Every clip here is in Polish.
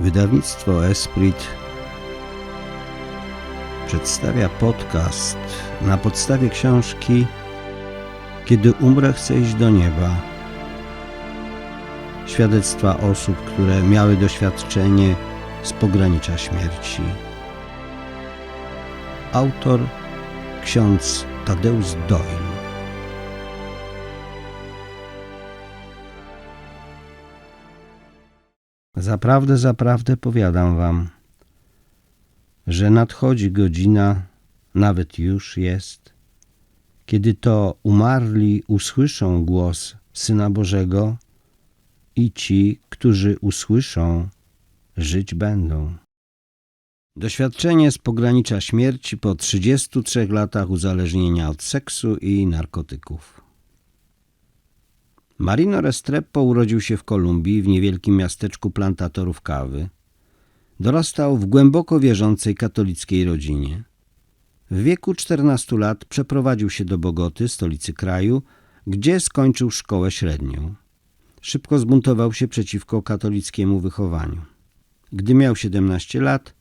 Wydawnictwo Esprit przedstawia podcast na podstawie książki Kiedy umrę, chcę iść do nieba. Świadectwa osób, które miały doświadczenie z pogranicza śmierci. Autor ksiądz Tadeusz Doyle. Zaprawdę, zaprawdę powiadam wam, że nadchodzi godzina, nawet już jest, kiedy to umarli usłyszą głos Syna Bożego i ci, którzy usłyszą, żyć będą. Doświadczenie z pogranicza śmierci po 33 latach uzależnienia od seksu i narkotyków. Marino Restrepo urodził się w Kolumbii, w niewielkim miasteczku plantatorów kawy. Dorastał w głęboko wierzącej katolickiej rodzinie. W wieku 14 lat przeprowadził się do Bogoty, stolicy kraju, gdzie skończył szkołę średnią. Szybko zbuntował się przeciwko katolickiemu wychowaniu. Gdy miał 17 lat,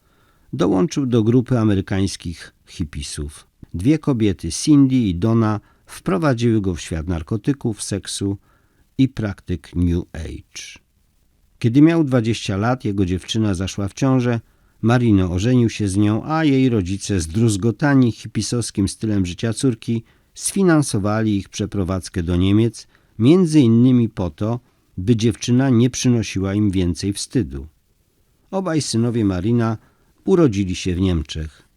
dołączył do grupy amerykańskich hipisów. Dwie kobiety, Cindy i Donna, wprowadziły go w świat narkotyków, seksu i praktyk New Age. Kiedy miał 20 lat, jego dziewczyna zaszła w ciążę, Marino ożenił się z nią, a jej rodzice zdruzgotani hipisowskim stylem życia córki sfinansowali ich przeprowadzkę do Niemiec, między innymi po to, by dziewczyna nie przynosiła im więcej wstydu. Obaj synowie Marina urodzili się w Niemczech.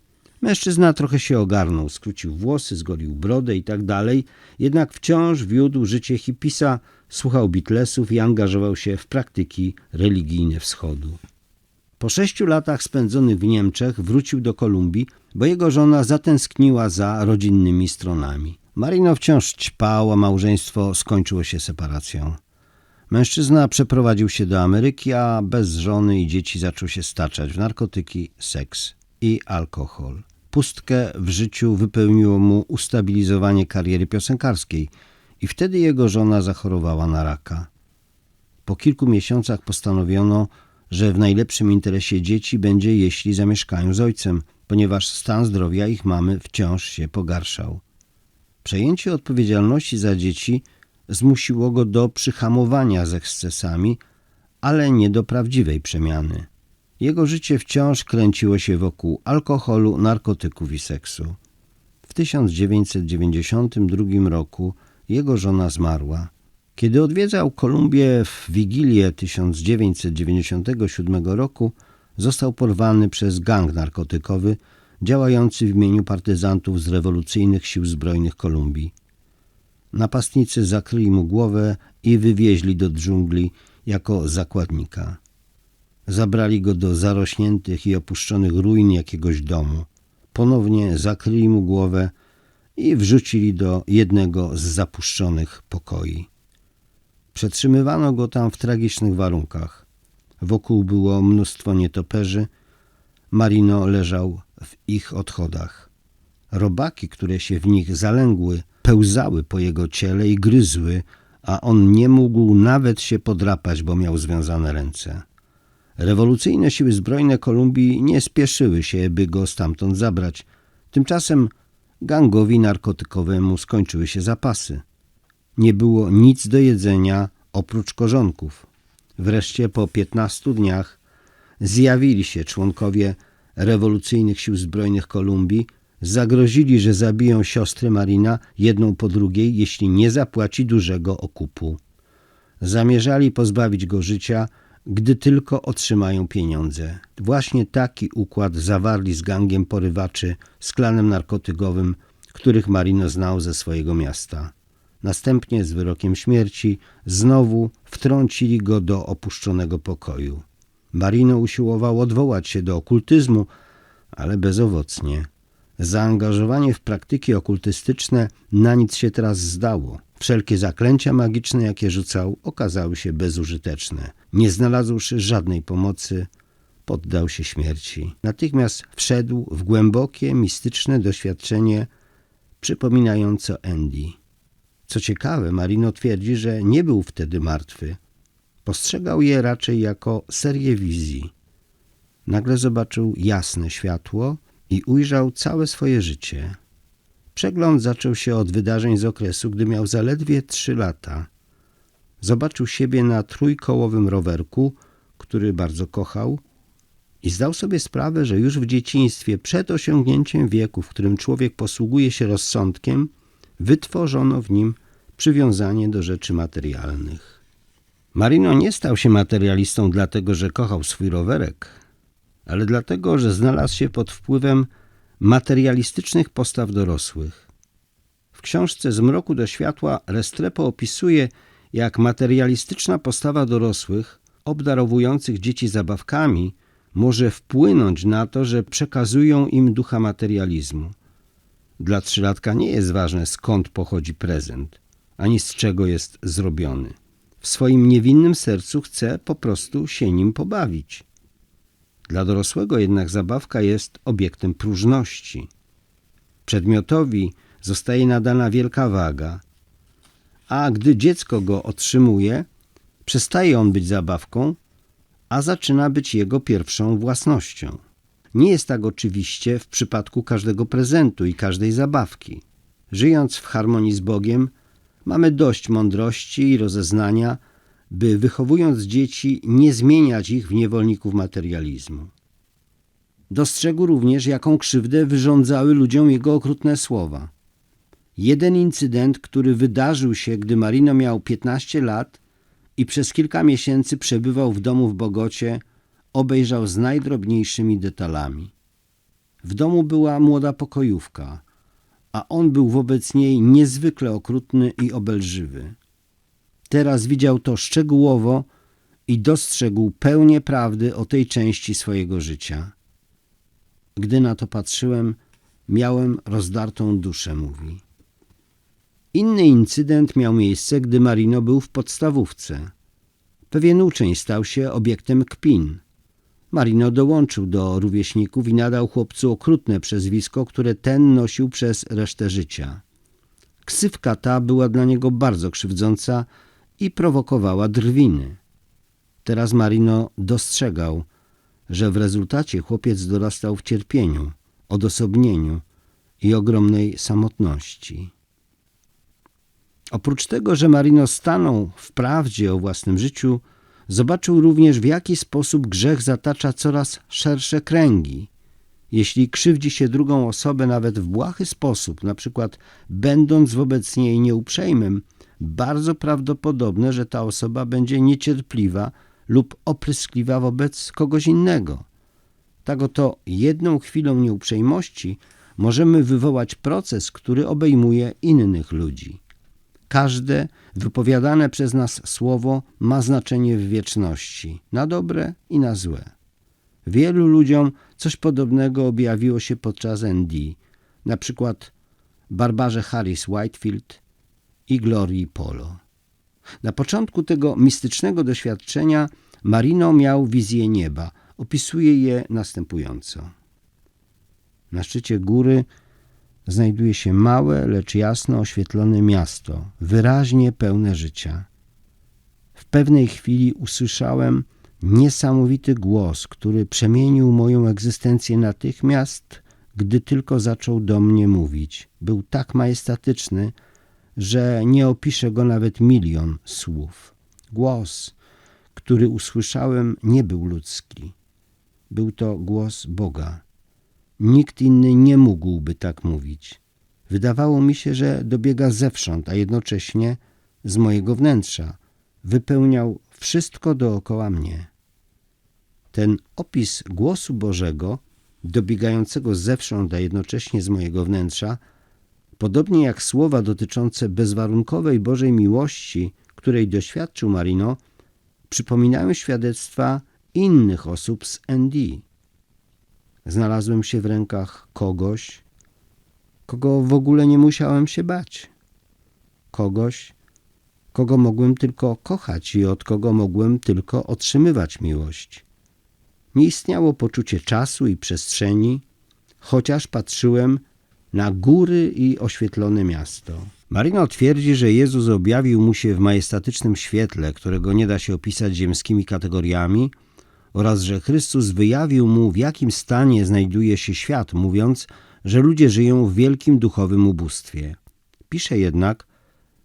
Mężczyzna trochę się ogarnął, skrócił włosy, zgolił brodę i tak dalej, jednak wciąż wiódł życie hipisa, słuchał Beatlesów i angażował się w praktyki religijne wschodu. Po sześciu latach spędzonych w Niemczech wrócił do Kolumbii, bo jego żona zatęskniła za rodzinnymi stronami. Marino wciąż ćpał, a małżeństwo skończyło się separacją. Mężczyzna przeprowadził się do Ameryki, a bez żony i dzieci zaczął się staczać w narkotyki, seks i alkohol. Pustkę w życiu wypełniło mu ustabilizowanie kariery piosenkarskiej i wtedy jego żona zachorowała na raka. Po kilku miesiącach postanowiono, że w najlepszym interesie dzieci będzie, jeśli zamieszkają z ojcem, ponieważ stan zdrowia ich mamy wciąż się pogarszał. Przejęcie odpowiedzialności za dzieci zmusiło go do przyhamowania z ekscesami, ale nie do prawdziwej przemiany. Jego życie wciąż kręciło się wokół alkoholu, narkotyków i seksu. W 1992 roku jego żona zmarła. Kiedy odwiedzał Kolumbię w Wigilię 1997 roku, został porwany przez gang narkotykowy działający w imieniu partyzantów z rewolucyjnych sił zbrojnych Kolumbii. Napastnicy zakryli mu głowę i wywieźli do dżungli jako zakładnika. Zabrali go do zarośniętych i opuszczonych ruin jakiegoś domu. Ponownie zakryli mu głowę i wrzucili do jednego z zapuszczonych pokoi. Przetrzymywano go tam w tragicznych warunkach. Wokół było mnóstwo nietoperzy. Marino leżał w ich odchodach. Robaki, które się w nich zalęgły, pełzały po jego ciele i gryzły, a on nie mógł nawet się podrapać, bo miał związane ręce. Rewolucyjne siły zbrojne Kolumbii nie spieszyły się, by go stamtąd zabrać. Tymczasem gangowi narkotykowemu skończyły się zapasy. Nie było nic do jedzenia oprócz korzonków. Wreszcie po piętnastu dniach zjawili się członkowie rewolucyjnych sił zbrojnych Kolumbii, zagrozili, że zabiją siostry Marina jedną po drugiej, jeśli nie zapłaci dużego okupu. Zamierzali pozbawić go życia, gdy tylko otrzymają pieniądze. Właśnie taki układ zawarli z gangiem porywaczy, z klanem narkotykowym, których Marino znał ze swojego miasta. Następnie z wyrokiem śmierci znowu wtrącili go do opuszczonego pokoju. Marino usiłował odwołać się do okultyzmu, ale bezowocnie. Zaangażowanie w praktyki okultystyczne na nic się teraz zdało. Wszelkie zaklęcia magiczne, jakie rzucał, okazały się bezużyteczne. Nie znalazłszy żadnej pomocy, poddał się śmierci. Natychmiast wszedł w głębokie, mistyczne doświadczenie przypominające Andy. Co ciekawe, Marino twierdzi, że nie był wtedy martwy. Postrzegał je raczej jako serię wizji. Nagle zobaczył jasne światło i ujrzał całe swoje życie. Przegląd zaczął się od wydarzeń z okresu, gdy miał zaledwie trzy lata. Zobaczył siebie na trójkołowym rowerku, który bardzo kochał, i zdał sobie sprawę, że już w dzieciństwie, przed osiągnięciem wieku, w którym człowiek posługuje się rozsądkiem, wytworzono w nim przywiązanie do rzeczy materialnych. Marino nie stał się materialistą dlatego, że kochał swój rowerek, ale dlatego, że znalazł się pod wpływem materialistycznych postaw dorosłych. W książce Z mroku do światła Restrepo opisuje, jak materialistyczna postawa dorosłych, obdarowujących dzieci zabawkami, może wpłynąć na to, że przekazują im ducha materializmu. Dla trzylatka nie jest ważne, skąd pochodzi prezent, ani z czego jest zrobiony. W swoim niewinnym sercu chce po prostu się nim pobawić. Dla dorosłego jednak zabawka jest obiektem próżności. Przedmiotowi zostaje nadana wielka waga, a gdy dziecko go otrzymuje, przestaje on być zabawką, a zaczyna być jego pierwszą własnością. Nie jest tak oczywiście w przypadku każdego prezentu i każdej zabawki. Żyjąc w harmonii z Bogiem, mamy dość mądrości i rozeznania, by wychowując dzieci nie zmieniać ich w niewolników materializmu. Dostrzegł również, jaką krzywdę wyrządzały ludziom jego okrutne słowa. Jeden incydent, który wydarzył się, gdy Marino miał 15 lat i przez kilka miesięcy przebywał w domu w Bogocie, obejrzał z najdrobniejszymi detalami. W domu była młoda pokojówka, a on był wobec niej niezwykle okrutny i obelżywy. Teraz widział to szczegółowo i dostrzegł pełnię prawdy o tej części swojego życia. Gdy na to patrzyłem, miałem rozdartą duszę, mówi. Inny incydent miał miejsce, gdy Marino był w podstawówce. Pewien uczeń stał się obiektem kpin. Marino dołączył do rówieśników i nadał chłopcu okrutne przezwisko, które ten nosił przez resztę życia. Ksywka ta była dla niego bardzo krzywdząca i prowokowała drwiny. Teraz Marino dostrzegał, że w rezultacie chłopiec dorastał w cierpieniu, odosobnieniu i ogromnej samotności. Oprócz tego, że Marino stanął w prawdzie o własnym życiu, zobaczył również w jaki sposób grzech zatacza coraz szersze kręgi. Jeśli krzywdzi się drugą osobę nawet w błahy sposób, na przykład będąc wobec niej nieuprzejmym, bardzo prawdopodobne, że ta osoba będzie niecierpliwa lub opryskliwa wobec kogoś innego. Tak oto jedną chwilą nieuprzejmości możemy wywołać proces, który obejmuje innych ludzi. Każde wypowiadane przez nas słowo ma znaczenie w wieczności, na dobre i na złe. Wielu ludziom coś podobnego objawiło się podczas ND, na przykład Barbarze Harris Whitefield i Glorii Polo. Na początku tego mistycznego doświadczenia Marino miał wizję nieba. Opisuje je następująco. Na szczycie góry znajduje się małe, lecz jasno oświetlone miasto, wyraźnie pełne życia. W pewnej chwili usłyszałem niesamowity głos, który przemienił moją egzystencję natychmiast, gdy tylko zaczął do mnie mówić. Był tak majestatyczny, że nie opiszę go nawet milion słów. Głos, który usłyszałem, nie był ludzki. Był to głos Boga. Nikt inny nie mógłby tak mówić. Wydawało mi się, że dobiega zewsząd, a jednocześnie z mojego wnętrza. Wypełniał wszystko dookoła mnie. Ten opis głosu Bożego, dobiegającego zewsząd, a jednocześnie z mojego wnętrza, podobnie jak słowa dotyczące bezwarunkowej Bożej miłości, której doświadczył Marino, przypominają świadectwa innych osób z ND. Znalazłem się w rękach kogoś, kogo w ogóle nie musiałem się bać. Kogoś, kogo mogłem tylko kochać i od kogo mogłem tylko otrzymywać miłość. Nie istniało poczucie czasu i przestrzeni, chociaż patrzyłem na góry i oświetlone miasto. Marino twierdzi, że Jezus objawił mu się w majestatycznym świetle, którego nie da się opisać ziemskimi kategoriami, oraz że Chrystus wyjawił mu, w jakim stanie znajduje się świat, mówiąc, że ludzie żyją w wielkim duchowym ubóstwie. Pisze jednak,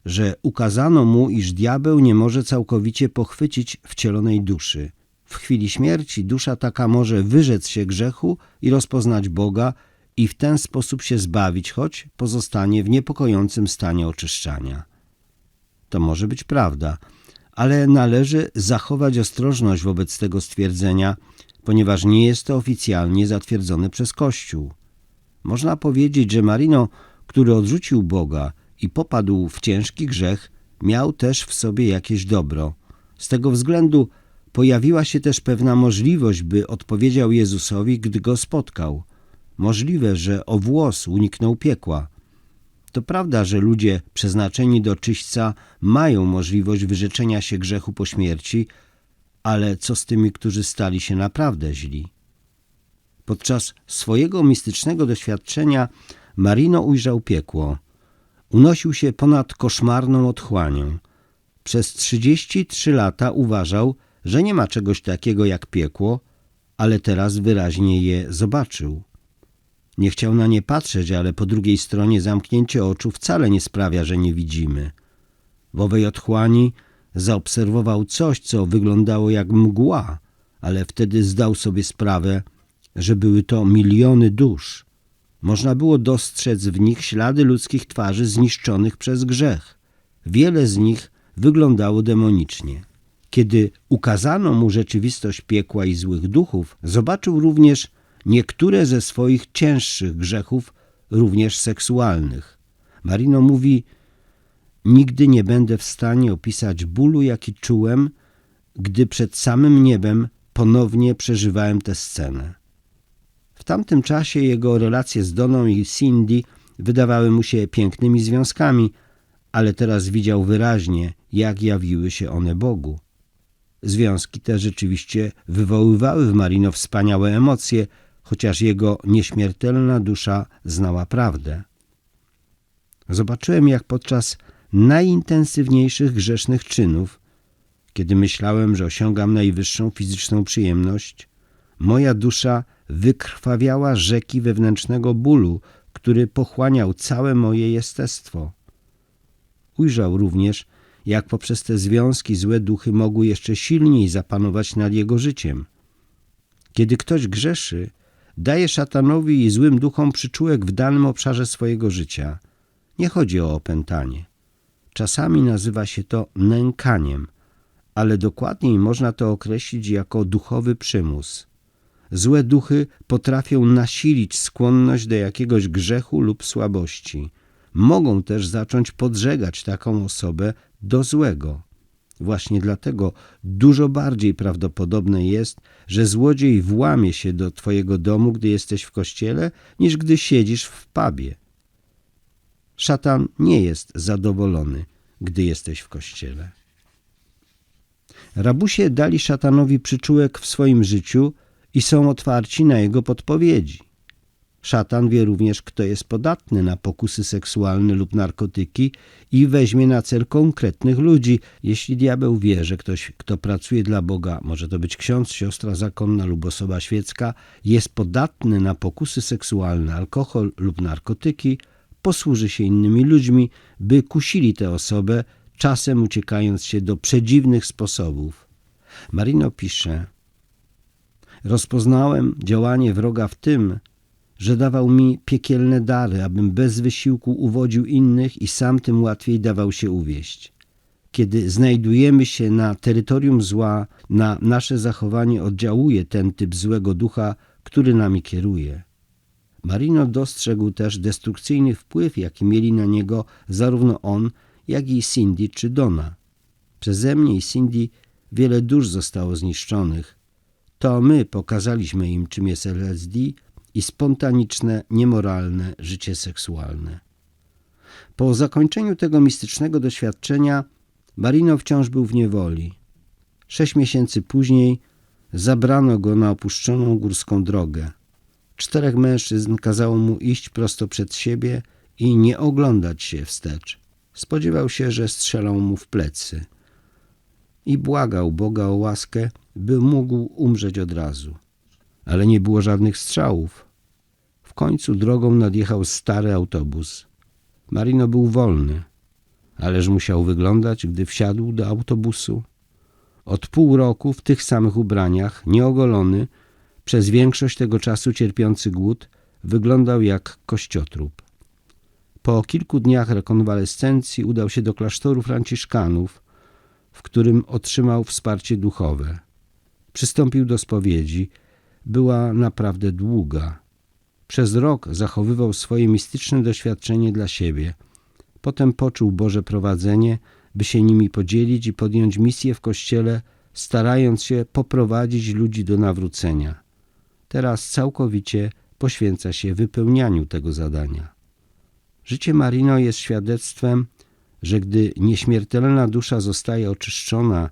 że ukazano mu, iż diabeł nie może całkowicie pochwycić wcielonej duszy. W chwili śmierci dusza taka może wyrzec się grzechu i rozpoznać Boga i w ten sposób się zbawić, choć pozostanie w niepokojącym stanie oczyszczania. To może być prawda, ale należy zachować ostrożność wobec tego stwierdzenia, ponieważ nie jest to oficjalnie zatwierdzone przez Kościół. Można powiedzieć, że Marino, który odrzucił Boga i popadł w ciężki grzech, miał też w sobie jakieś dobro. Z tego względu pojawiła się też pewna możliwość, by odpowiedział Jezusowi, gdy go spotkał. Możliwe, że o włos uniknął piekła. To prawda, że ludzie przeznaczeni do czyśćca mają możliwość wyrzeczenia się grzechu po śmierci, ale co z tymi, którzy stali się naprawdę źli? Podczas swojego mistycznego doświadczenia Marino ujrzał piekło. Unosił się ponad koszmarną otchłanią. Przez 33 lata uważał, że nie ma czegoś takiego jak piekło, ale teraz wyraźnie je zobaczył. Nie chciał na nie patrzeć, ale po drugiej stronie zamknięcie oczu wcale nie sprawia, że nie widzimy. W owej otchłani zaobserwował coś, co wyglądało jak mgła, ale wtedy zdał sobie sprawę, że były to miliony dusz. Można było dostrzec w nich ślady ludzkich twarzy zniszczonych przez grzech. Wiele z nich wyglądało demonicznie. Kiedy ukazano mu rzeczywistość piekła i złych duchów, zobaczył również niektóre ze swoich cięższych grzechów, również seksualnych. Marino mówi: Nigdy nie będę w stanie opisać bólu, jaki czułem, gdy przed samym niebem ponownie przeżywałem tę scenę. W tamtym czasie jego relacje z Doną i Cindy wydawały mu się pięknymi związkami, ale teraz widział wyraźnie, jak jawiły się one Bogu. Związki te rzeczywiście wywoływały w Marino wspaniałe emocje, chociaż jego nieśmiertelna dusza znała prawdę. Zobaczyłem, jak podczas najintensywniejszych grzesznych czynów, kiedy myślałem, że osiągam najwyższą fizyczną przyjemność, moja dusza wykrwawiała rzeki wewnętrznego bólu, który pochłaniał całe moje jestestwo. Ujrzał również, jak poprzez te związki złe duchy mogły jeszcze silniej zapanować nad jego życiem. Kiedy ktoś grzeszy, daje szatanowi i złym duchom przyczółek w danym obszarze swojego życia. Nie chodzi o opętanie. Czasami nazywa się to nękaniem, ale dokładniej można to określić jako duchowy przymus. Złe duchy potrafią nasilić skłonność do jakiegoś grzechu lub słabości. Mogą też zacząć podżegać taką osobę do złego. Właśnie dlatego dużo bardziej prawdopodobne jest, że złodziej włamie się do twojego domu, gdy jesteś w kościele, niż gdy siedzisz w pubie. Szatan nie jest zadowolony, gdy jesteś w kościele. Rabusie dali szatanowi przyczółek w swoim życiu i są otwarci na jego podpowiedzi. Szatan wie również, kto jest podatny na pokusy seksualne lub narkotyki i weźmie na cel konkretnych ludzi. Jeśli diabeł wie, że ktoś, kto pracuje dla Boga, może to być ksiądz, siostra zakonna lub osoba świecka, jest podatny na pokusy seksualne, alkohol lub narkotyki, posłuży się innymi ludźmi, by kusili tę osobę, czasem uciekając się do przedziwnych sposobów. Marino pisze: Rozpoznałem działanie wroga w tym, że dawał mi piekielne dary, abym bez wysiłku uwodził innych i sam tym łatwiej dawał się uwieść. Kiedy znajdujemy się na terytorium zła, na nasze zachowanie oddziałuje ten typ złego ducha, który nami kieruje. Marino dostrzegł też destrukcyjny wpływ, jaki mieli na niego zarówno on, jak i Cindy czy Donna. Przeze mnie i Cindy wiele dusz zostało zniszczonych. To my pokazaliśmy im, czym jest LSD i spontaniczne, niemoralne życie seksualne. Po zakończeniu tego mistycznego doświadczenia Marino wciąż był w niewoli. Sześć miesięcy później zabrano go na opuszczoną górską drogę. Czterech mężczyzn kazało mu iść prosto przed siebie i nie oglądać się wstecz. Spodziewał się, że strzelą mu w plecy. I błagał Boga o łaskę, by mógł umrzeć od razu. Ale nie było żadnych strzałów. W końcu drogą nadjechał stary autobus. Marino był wolny. Ależ musiał wyglądać, gdy wsiadł do autobusu. Od pół roku w tych samych ubraniach, nieogolony, przez większość tego czasu cierpiący głód, wyglądał jak kościotrup. Po kilku dniach rekonwalescencji udał się do klasztoru franciszkanów, w którym otrzymał wsparcie duchowe. Przystąpił do spowiedzi. Była naprawdę długa. Przez rok zachowywał swoje mistyczne doświadczenie dla siebie. Potem poczuł Boże prowadzenie, by się nimi podzielić i podjąć misję w Kościele, starając się poprowadzić ludzi do nawrócenia. Teraz całkowicie poświęca się wypełnianiu tego zadania. Życie Marino jest świadectwem, że gdy nieśmiertelna dusza zostaje oczyszczona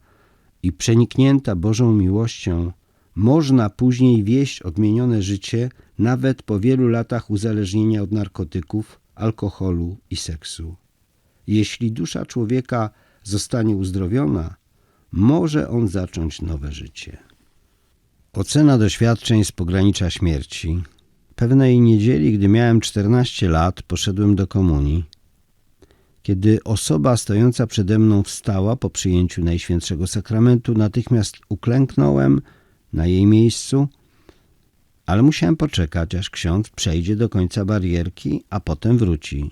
i przeniknięta Bożą miłością, można później wieść odmienione życie nawet po wielu latach uzależnienia od narkotyków, alkoholu i seksu. Jeśli dusza człowieka zostanie uzdrowiona, może on zacząć nowe życie. Ocena doświadczeń z pogranicza śmierci. Pewnej niedzieli, gdy miałem 14 lat, poszedłem do komunii. Kiedy osoba stojąca przede mną wstała po przyjęciu Najświętszego Sakramentu, natychmiast uklęknąłem na jej miejscu, ale musiałem poczekać, aż ksiądz przejdzie do końca barierki, a potem wróci.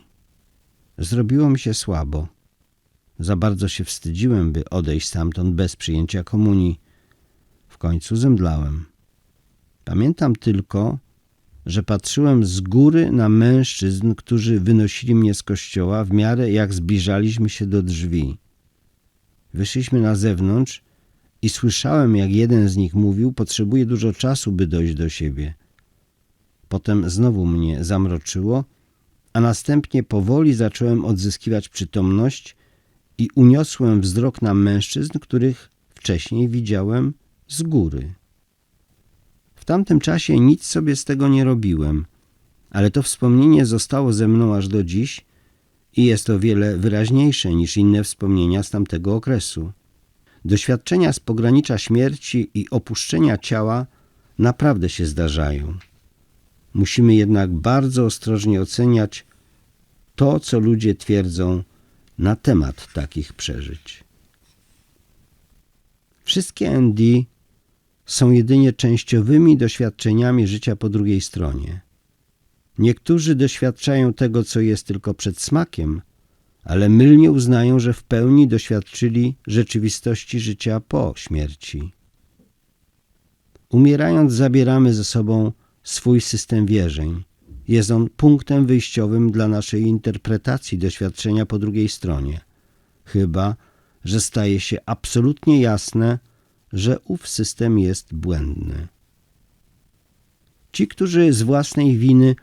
Zrobiło mi się słabo. Za bardzo się wstydziłem, by odejść stamtąd bez przyjęcia komunii. W końcu zemdlałem. Pamiętam tylko, że patrzyłem z góry na mężczyzn, którzy wynosili mnie z kościoła w miarę jak zbliżaliśmy się do drzwi. Wyszliśmy na zewnątrz i słyszałem, jak jeden z nich mówił, potrzebuje dużo czasu, by dojść do siebie. Potem znowu mnie zamroczyło, a następnie powoli zacząłem odzyskiwać przytomność i uniosłem wzrok na mężczyzn, których wcześniej widziałem z góry. W tamtym czasie nic sobie z tego nie robiłem, ale to wspomnienie zostało ze mną aż do dziś i jest o wiele wyraźniejsze niż inne wspomnienia z tamtego okresu. Doświadczenia z pogranicza śmierci i opuszczenia ciała naprawdę się zdarzają. Musimy jednak bardzo ostrożnie oceniać to, co ludzie twierdzą na temat takich przeżyć. Wszystkie ND są jedynie częściowymi doświadczeniami życia po drugiej stronie. Niektórzy doświadczają tego, co jest tylko przed smakiem, ale mylnie uznają, że w pełni doświadczyli rzeczywistości życia po śmierci. Umierając, zabieramy ze sobą swój system wierzeń. Jest on punktem wyjściowym dla naszej interpretacji doświadczenia po drugiej stronie. Chyba, że staje się absolutnie jasne, że ów system jest błędny. Ci, którzy z własnej winy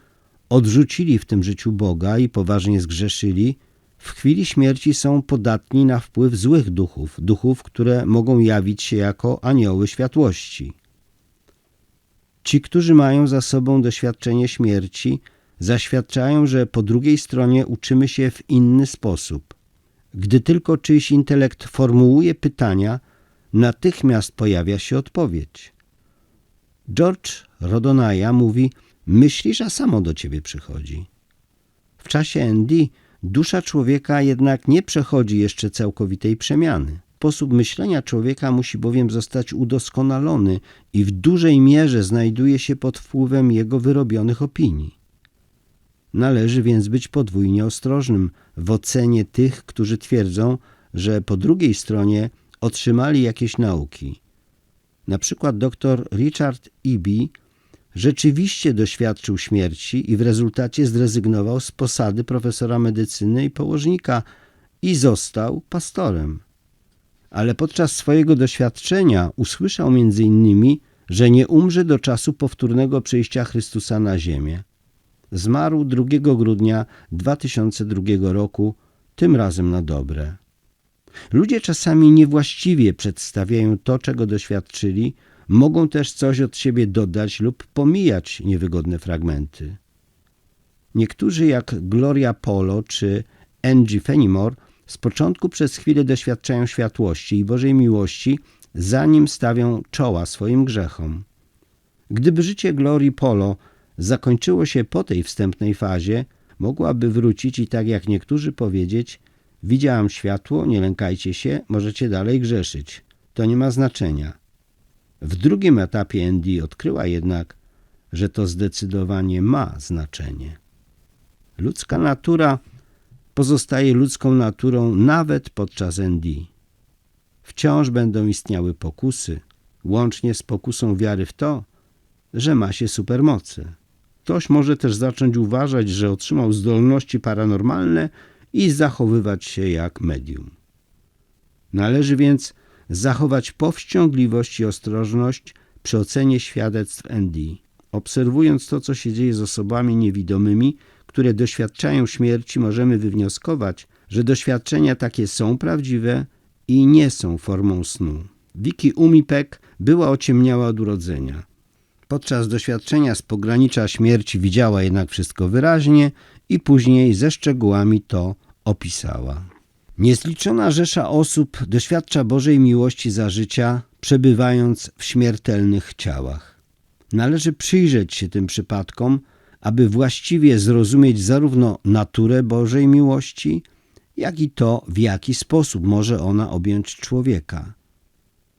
odrzucili w tym życiu Boga i poważnie zgrzeszyli, w chwili śmierci są podatni na wpływ złych duchów, duchów, które mogą jawić się jako anioły światłości. Ci, którzy mają za sobą doświadczenie śmierci, zaświadczają, że po drugiej stronie uczymy się w inny sposób. Gdy tylko czyjś intelekt formułuje pytania, natychmiast pojawia się odpowiedź. George Rodonaja mówi: Myślisz, a samo do ciebie przychodzi. W czasie ND dusza człowieka jednak nie przechodzi jeszcze całkowitej przemiany. Sposób myślenia człowieka musi bowiem zostać udoskonalony i w dużej mierze znajduje się pod wpływem jego wyrobionych opinii. Należy więc być podwójnie ostrożnym w ocenie tych, którzy twierdzą, że po drugiej stronie otrzymali jakieś nauki. Na przykład dr Richard Eby rzeczywiście doświadczył śmierci i w rezultacie zrezygnował z posady profesora medycyny i położnika i został pastorem. Ale podczas swojego doświadczenia usłyszał między innymi, że nie umrze do czasu powtórnego przyjścia Chrystusa na ziemię. Zmarł 2 grudnia 2002 roku, tym razem na dobre. Ludzie czasami niewłaściwie przedstawiają to, czego doświadczyli, mogą też coś od siebie dodać lub pomijać niewygodne fragmenty. Niektórzy, jak Gloria Polo czy Angie Fenimore, z początku przez chwilę doświadczają światłości i Bożej miłości, zanim stawią czoła swoim grzechom. Gdyby życie Glorii Polo zakończyło się po tej wstępnej fazie, mogłaby wrócić i tak jak niektórzy powiedzieć: Widziałam światło, nie lękajcie się, możecie dalej grzeszyć. To nie ma znaczenia. W drugim etapie Andy odkryła jednak, że to zdecydowanie ma znaczenie. Ludzka natura pozostaje ludzką naturą nawet podczas ND. Wciąż będą istniały pokusy, łącznie z pokusą wiary w to, że ma się supermoce. Ktoś może też zacząć uważać, że otrzymał zdolności paranormalne i zachowywać się jak medium. Należy więc zachować powściągliwość i ostrożność przy ocenie świadectw ND, obserwując to, co się dzieje z osobami niewidomymi, które doświadczają śmierci, możemy wywnioskować, że doświadczenia takie są prawdziwe i nie są formą snu. Wiki Umipek była ociemniała od urodzenia. Podczas doświadczenia z pogranicza śmierci widziała jednak wszystko wyraźnie i później ze szczegółami to opisała. Niezliczona rzesza osób doświadcza Bożej miłości za życia, przebywając w śmiertelnych ciałach. Należy przyjrzeć się tym przypadkom, aby właściwie zrozumieć zarówno naturę Bożej miłości, jak i to, w jaki sposób może ona objąć człowieka.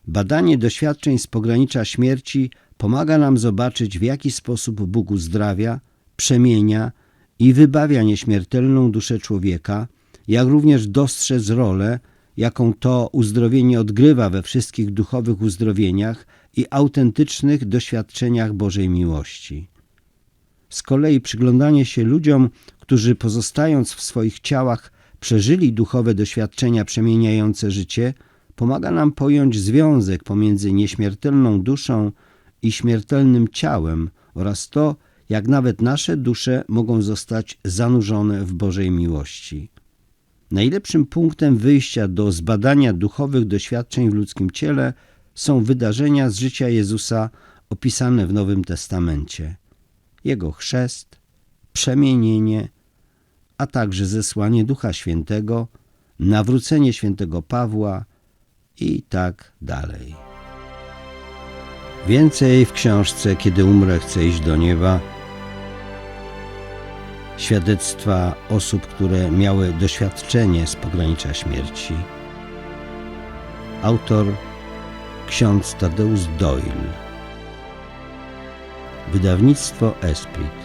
Badanie doświadczeń z pogranicza śmierci pomaga nam zobaczyć, w jaki sposób Bóg uzdrawia, przemienia i wybawia nieśmiertelną duszę człowieka, jak również dostrzec rolę, jaką to uzdrowienie odgrywa we wszystkich duchowych uzdrowieniach i autentycznych doświadczeniach Bożej miłości. Z kolei przyglądanie się ludziom, którzy pozostając w swoich ciałach przeżyli duchowe doświadczenia przemieniające życie, pomaga nam pojąć związek pomiędzy nieśmiertelną duszą i śmiertelnym ciałem oraz to, jak nawet nasze dusze mogą zostać zanurzone w Bożej miłości. Najlepszym punktem wyjścia do zbadania duchowych doświadczeń w ludzkim ciele są wydarzenia z życia Jezusa opisane w Nowym Testamencie. Jego chrzest, przemienienie, a także zesłanie Ducha Świętego, nawrócenie świętego Pawła i tak dalej. Więcej w książce Kiedy umrę, chcę iść do nieba. Świadectwa osób, które miały doświadczenie z pogranicza śmierci. Autor ksiądz Tadeusz Doyle. Wydawnictwo Esprit.